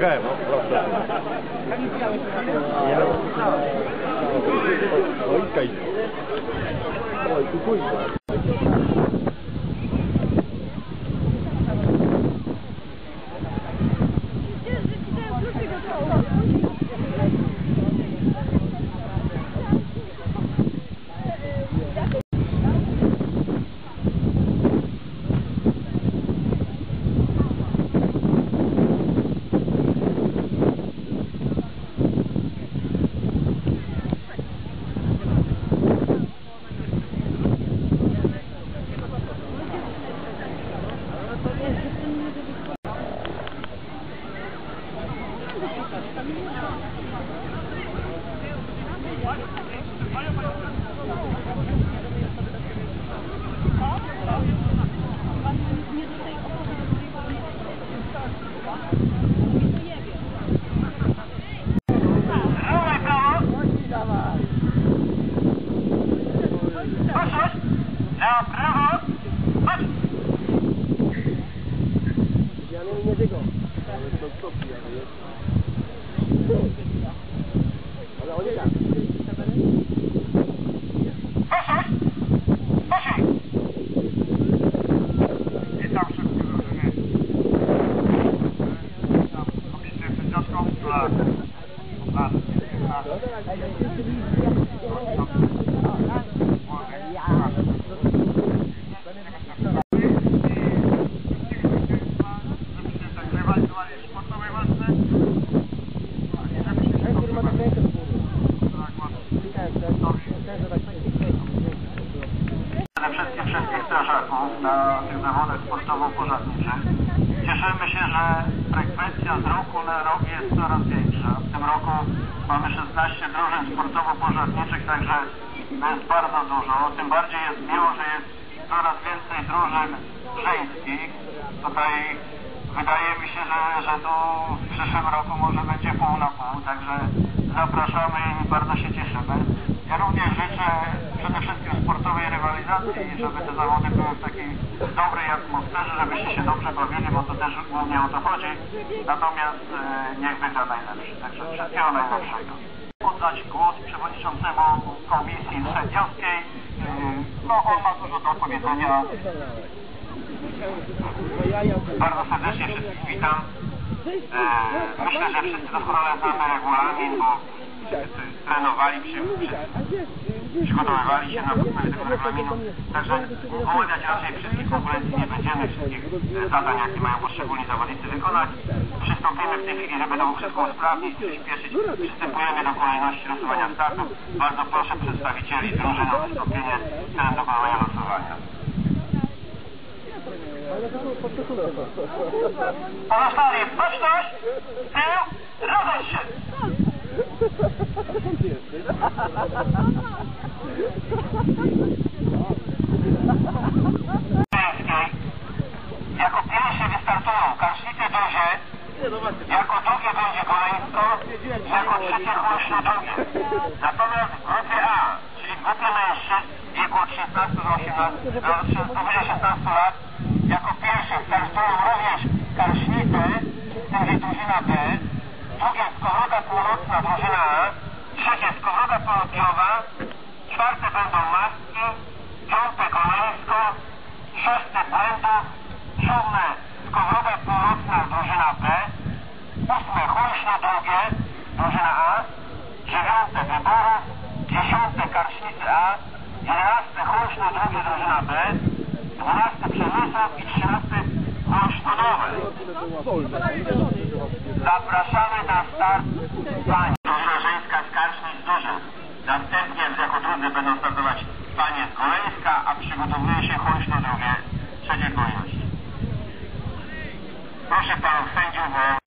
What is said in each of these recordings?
Гаймо, просто. Oj, tu Na prawo! Chodź! Proszę! Proszę! Witam wszystkich drużyny. Witam komisję sędziowską. Tak. Tak. Tak. Żebyście tak rywalizowali w sportowej walce. I żebyście się dobrze bawili. Tak, ładnie. Przede wszystkim wszystkich strażaków na tych zawodach sportowo-pożarniczych. Cieszymy się, że frekwencja z roku na rok jest coraz większa. W tym roku mamy 16 drużyn sportowo-pożarniczych, także jest bardzo dużo. Tym bardziej jest miło, że jest coraz więcej drużyn żeńskich. Tutaj wydaje mi się, że, że tu w przyszłym roku może będzie pół na pół, także zapraszamy i bardzo się cieszymy. Ja również życzę przede wszystkim sportowej rywalizacji i żeby te zawody były w takiej dobrej atmosferze, żebyście się dobrze bawili, bo to też głównie o to chodzi. Natomiast e, niech wygra najlepszy. Także wszystkiego najlepszego. Oddać głos przewodniczącemu komisji sędziowskiej. E, No on ma dużo do powiedzenia. Bardzo serdecznie wszystkich witam. E, myślę, że wszyscy doskonale znamy regulamin, bo trenowali, przy, przy, przygotowywali się na podstawie tego regulaminu. Także omawiać raczej wszystkich konkurencji nie będziemy, wszystkich zadań, jakie mają poszczególni zawodnicy wykonać. Przystąpimy w tej chwili, żeby to wszystko usprawnić, przyspieszyć. Przystępujemy do kolejności losowania startów. Bardzo proszę przedstawicieli drużyn o wystąpienie celem dokonania losowania. Pozostali baczność, tył, rozejść się. Jako pierwszy wystartują Karsznicy Duzie, jako drugie będzie Kolejsko, jako trzecie Głośno Drugie. Natomiast w grupie A, czyli w grupie mężczyzn wieku od 16 do 18, do powyżej 16 lat, jako pierwszy startują również Karsznice, w tym drużyna B, drugie Skowroda Północna, drużyna A, trzecie Skowroda Południowa, czwarte będą Maski, piąte Kolejsko, szóste Błędów, siódme Skowroda Północna, drużyna B, ósme Chłośno Drugie, drużyna A, dziewiąte Wyborów, dziesiąte Karsznicy A, jedenaste Chłośno Drugie, drużyna B, dwunaste Przemysłów i trzynaste Chłośno Nowe. Zapraszamy na start pań. Drużyna żeńska z Karsznic Duży. Następnie jako drugie będą startować panie z Goleńska, a przygotowuje się Chłośno Drugie, trzeciej kolejności. Proszę panów sędziów o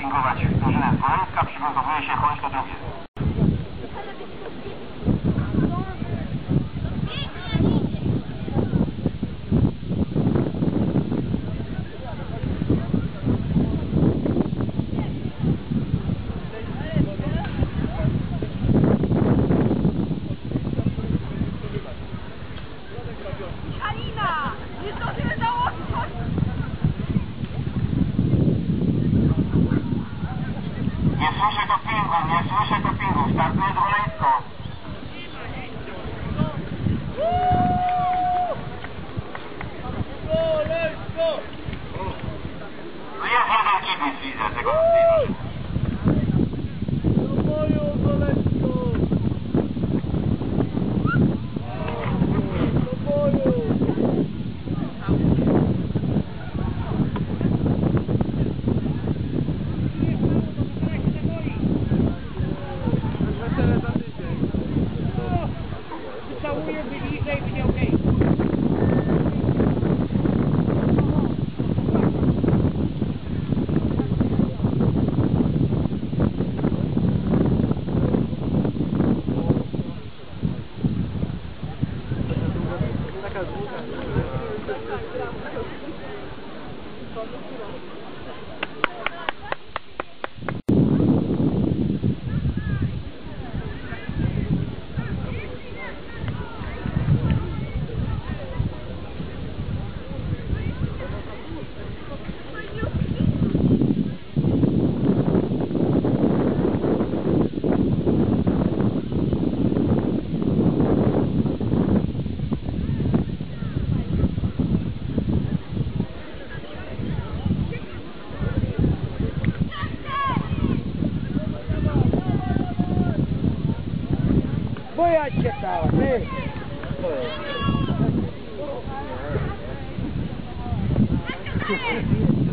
dopingować drużynę z Wołyńska, przygotowuje się bądź do drugie. Bojać się stała, ty! Jest?